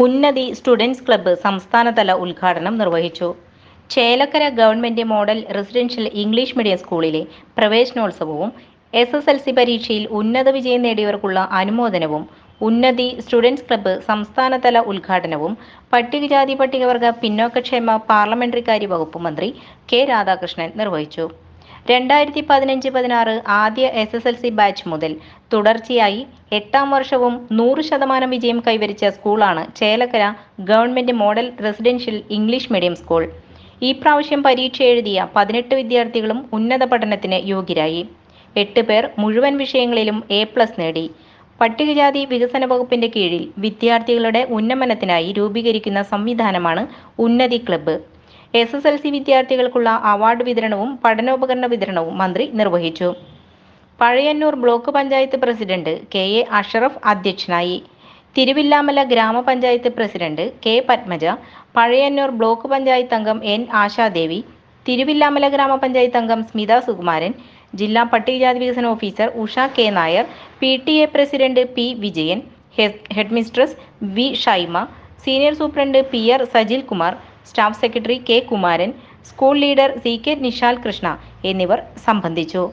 ഉന്നതി students club സംസ്ഥാനതല ഉദ്ഘാടനം നിർവഹിച്ചു. Chelakkara government model residential English medium സ്കൂളിലെ പ്രവേശനോത്സവവും എസ് എസ് എൽ സി പരീക്ഷയിൽ ഉന്നത വിജയം നേടിയവർക്കുള്ള അനുമോദനവും ഉന്നതി സ്റ്റുഡൻസ് ക്ലബ്ബ് സംസ്ഥാനതല ഉദ്ഘാടനവും പട്ടികജാതി പട്ടികവർഗ പിന്നോക്കക്ഷേമ പാർലമെന്ററി കാര്യ വകുപ്പ് മന്ത്രി കെ രാധാകൃഷ്ണൻ നിർവഹിച്ചു. രണ്ടായിരത്തി പതിനഞ്ച് പതിനാറ് ആദ്യ S S L C batch മുതൽ തുടർച്ചയായി എട്ടാം വർഷവും നൂറ് ശതമാനം വിജയം കൈവരിച്ച സ്കൂളാണ് Chelakkara government model residential English medium school. ഈ പ്രാവശ്യം പരീക്ഷ എഴുതിയ പതിനെട്ട് വിദ്യാർത്ഥികളും ഉന്നത പഠനത്തിന് യോഗ്യരായി. എട്ട് പേർ മുഴുവൻ വിഷയങ്ങളിലും എ പ്ലസ് നേടി. പട്ടികജാതി വികസന വകുപ്പിന്റെ കീഴിൽ വിദ്യാർത്ഥികളുടെ ഉന്നമനത്തിനായി രൂപീകരിക്കുന്ന സംവിധാനമാണ് Unnathi club. S S L C വിദ്യാർത്ഥികൾക്കുള്ള അവാർഡ് വിതരണവും പഠനോപകരണ വിതരണവും മന്ത്രി നിർവഹിച്ചു. Pazhayannur block panchayat president K A Ashraf അധ്യക്ഷനായി. തിരുവില്ലാമല ഗ്രാമപഞ്ചായത്ത് president K Padmaja Pazhayannur block panchayat അംഗം എൻ ആശാദേവി തിരുവില്ലാമല ഗ്രാമപഞ്ചായത്ത് അംഗം സ്മിത സുകുമാരൻ ജില്ലാ പട്ടികജാതി വികസന officer Usha K Nair P T A president P Vijayan headmistress V Shaima senior superintendent P R Sajil Kumar staff secretary K Kumaran school leader C K Nishal Krishna എന്നിവർ സംബന്ധിച്ചു.